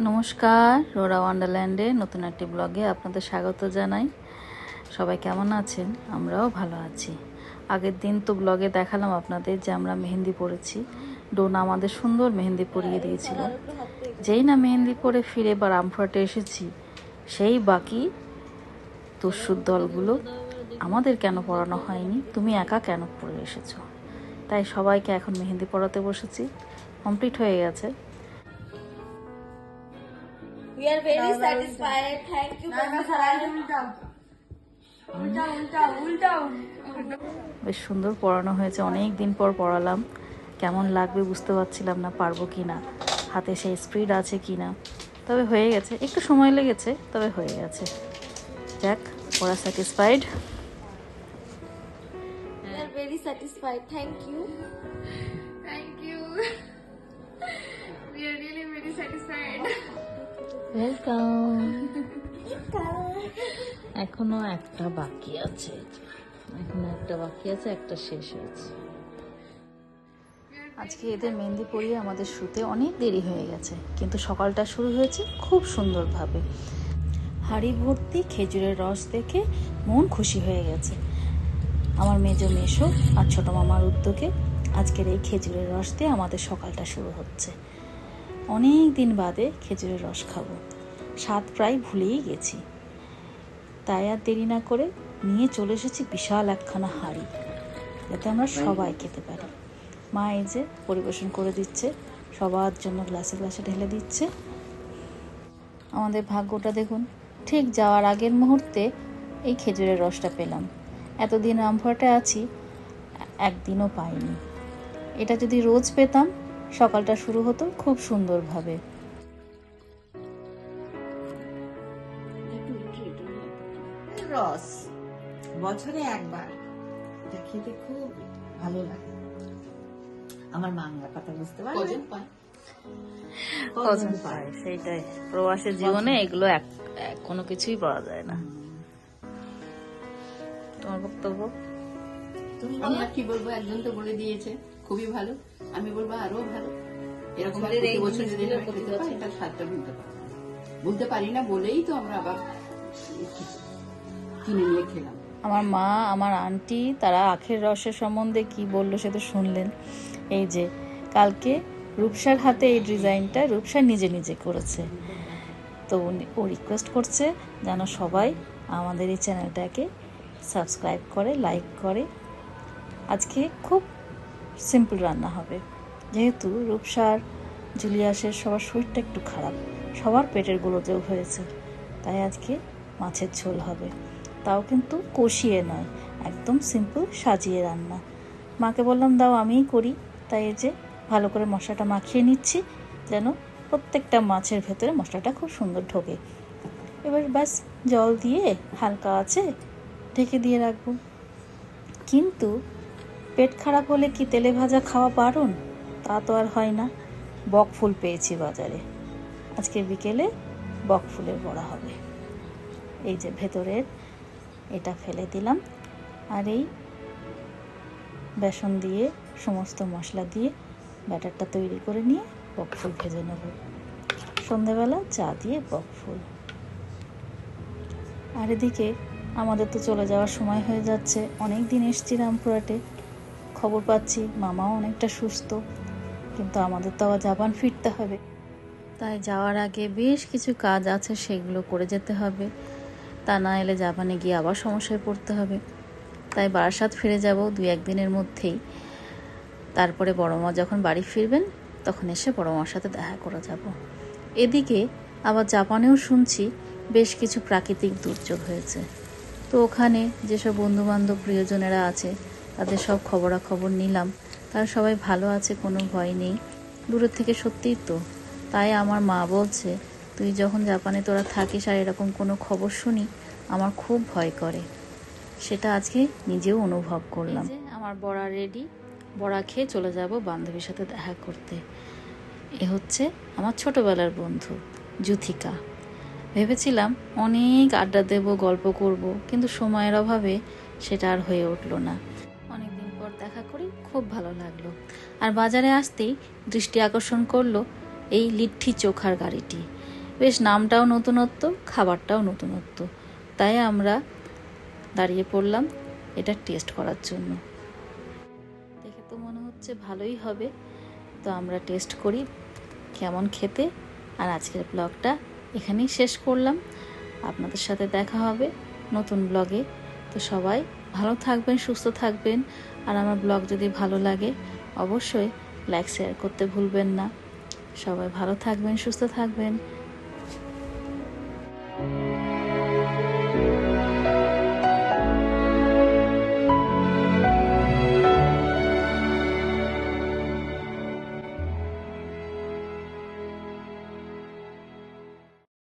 নমস্কার, রোরা ওয়ান্ডারল্যান্ডে নতুন একটি ব্লগে আপনাদের স্বাগত জানাই। সবাই কেমন আছেন? আমরাও ভালো আছি। আগের দিন তো ব্লগে দেখালাম আপনাদের যে আমরা মেহেন্দি পরেছি। ডোনা আমাদের সুন্দর মেহেন্দি পরিয়ে দিয়েছিল। যেই না মেহেন্দি পরে ফিরে বা রামপুরহাটে এসেছি, সেই বাকি দস্যুর দলগুলো আমাদের কেন পড়ানো হয়নি? তুমি একা কেন পড়ে এসেছ? তাই সবাইকে এখন মেহেন্দি পড়াতে বসেছি। কমপ্লিট হয়ে গেছে। We are very satisfied. Thank you, বেশ সুন্দর পড়ানো হয়েছে অনেক দিন পর পড়ালাম কেমন লাগবে বুঝতে পারছিলাম না পারব কি না হাতে সেই স্পিড আছে কি না তবে হয়ে গেছে একটু সময় লেগেছে তবে হয়ে গেছে যাক ওরা satisfied We are very satisfied. Thank you. Thank you. we are really very satisfied. Welcome এখনও একটা বাকি আছে। এখনও একটা বাকি আছে একটা শেষ হয়েছে। আজকে এদের মেহেন্দি পরিয়ে আমাদের শুতে অনেক দেরি হয়ে গেছে কিন্তু সকালটা শুরু হয়েছে খুব সুন্দরভাবে। হাড়ি ভর্তি খেজুরের রস দেখে মন খুশি হয়ে গেছে। আমার মেজ মেশো আর ছোট মামার উদ্যোগে আজকের এই খেজুরের রস দিয়ে আমাদের সকালটা শুরু হচ্ছে। অনেক দিন বাদে খেজুরের রস খাব। স্বাদ প্রায় ভুলেই গেছি। তাই আর দেরি না করে নিয়ে চলে এসেছি বিশাল একখানা হাঁড়ি। যাতে আমরা সবাই খেতে পারি। মা এই যে পরিবেশন করে দিচ্ছে সবার জন্য গ্লাসে গ্লাসে ঢেলে দিচ্ছে। আমাদের ভাগ্যটা দেখুন ঠিক যাওয়ার আগের মুহূর্তে এই খেজুরের রসটা পেলাম। এতদিন রামপুরহাটে আছি একদিনও পাইনি। এটা যদি রোজ পেতাম সকালটা শুরু হতো খুব সুন্দরভাবে। রস বছরে একবার। এটা খেতে খুব ভালো লাগে। আমার মাংলা কথা বুঝতে কজন পায়? সেইটাই। প্রবাসের জীবনে এগুলো এক কোনো কিছুই পাওয়া যায় না। তোমার বক্তব্য? তুমি কি বলব? একজন তো বলে দিয়েছে। খুবই ভালো। আমি বলব আরও ভালো। এরকম বছর যদি স্বাদটা ভুলতে পারি না পারি না বলেই তো আমরা আবার কিনে নিয়ে খেলাম। আমার মা আমার আন্টি তারা আখের রসের সম্বন্ধে কি বলল সে তো শুনলেন। এই যে কালকে রূপসার হাতে এই ডিজাইনটা রূপসা নিজে নিজে করেছে। তো উনি- ও রিকোয়েস্ট করছে যেন সবাই আমাদের এই চ্যানেলটাকে সাবস্ক্রাইব করে লাইক করে। আজকে খুব সিম্পল রান্না হবে। যেহেতু রূপসার, জুলিয়াসের সবার শরীরটা একটু খারাপ, সবার পেটের গুলোতেও হয়েছে, তাই আজকে মাছের ঝোল হবে। তাও কিন্তু কষিয়ে নয়, একদম সিম্পল সাজিয়ে রান্না। মাকে বললাম, দাও, আমিই করি। তাই এই যে ভালো করে মশলাটা মাখিয়ে নিচ্ছি, যেন প্রত্যেকটা মাছের ভেতরে মশলাটা খুব সুন্দর ঢোকে। এবার ব্যাস, জল দিয়ে হালকা আছে, ঢেকে দিয়ে রাখব। কিন্তু পেট খারাপ হলে কি তেলে ভাজা খাওয়া পারুন? তা তো আর হয় না। বক ফুল পেয়েছি বাজারে। আজকে বিকেলে বক ফুলের বড়া হবে। এই যে ভেতরের, এটা ফেলে দিলাম। আর এই বেসন দিয়ে সমস্ত মশলা দিয়ে ব্যাটারটা তৈরি করে নিয়ে বকফুল ভেজে নেব। সন্ধেবেলা চা দিয়ে বকফুল আর এদিকে আমাদের তো চলে যাওয়ার সময় হয়ে যাচ্ছে। অনেক দিন এসছি রামপুরহাটে। খবর পাচ্ছি, মামাও অনেকটা সুস্থ। কিন্তু আমাদের তো আবার জাপান ফিরতে হবে। তাই যাওয়ার আগে বেশ কিছু কাজ আছে, সেগুলো করে যেতে হবে। তা না এলে জাপানে গিয়ে আবার সমস্যায় পড়তে হবে। তাই বারাসাত ফিরে যাব দুই একদিনের মধ্যেই। তারপরে বড় মা যখন বাড়ি ফিরবেন, তখন এসে বড় মার সাথে দেখা করে যাব। এদিকে আবার জাপানেও শুনছি বেশ কিছু প্রাকৃতিক দুর্যোগ হয়েছে। তো ওখানে যেসব বন্ধুবান্ধব প্রিয়জনেরা আছে তাদের সব খবরাখবর নিলাম। তারা সবাই ভালো আছে, কোনো ভয় নেই। দূরের থেকে সত্যিই তো। তাই আমার মা বলছে, তুই যখন জাপানে তোরা থাকিস আর এরকম কোনো খবর শুনি, আমার খুব ভয় করে। সেটা আজকে নিজেও অনুভব করলাম। আমার বড়া রেডি। বড়া খেয়ে চলে যাব বান্ধবীর সাথে দেখা করতে। এ হচ্ছে আমার ছোটবেলার বন্ধু, জুথিকা। ভেবেছিলাম অনেক আড্ডা দেব, গল্প করব, কিন্তু সময়ের অভাবে সেটা আর হয়ে উঠল না। পর দেখা করি, খুব ভালো লাগল। আর বাজারে আসতেই দৃষ্টি আকর্ষণ করল এই লিট্টি চোখার গাড়িটি। বেশ নামটাও নতুনত্ব, খাবারটাও নতুনত্ব। তাই আমরা দাঁড়িয়ে পড়লাম এটা টেস্ট করার জন্য। দেখে তো মনে হচ্ছে ভালোই হবে। তো আমরা টেস্ট করি কেমন খেতে। আর আজকের ব্লগটা এখানেই শেষ করলাম। আপনাদের সাথে দেখা হবে নতুন ব্লগে। তো সবাই ভালো থাকবেন, সুস্থ থাকবেন। আর আমার ব্লগ যদি ভালো লাগে, অবশ্যই লাইক শেয়ার করতে ভুলবেন না। সবাই ভালো থাকবেন, সুস্থ থাকবেন।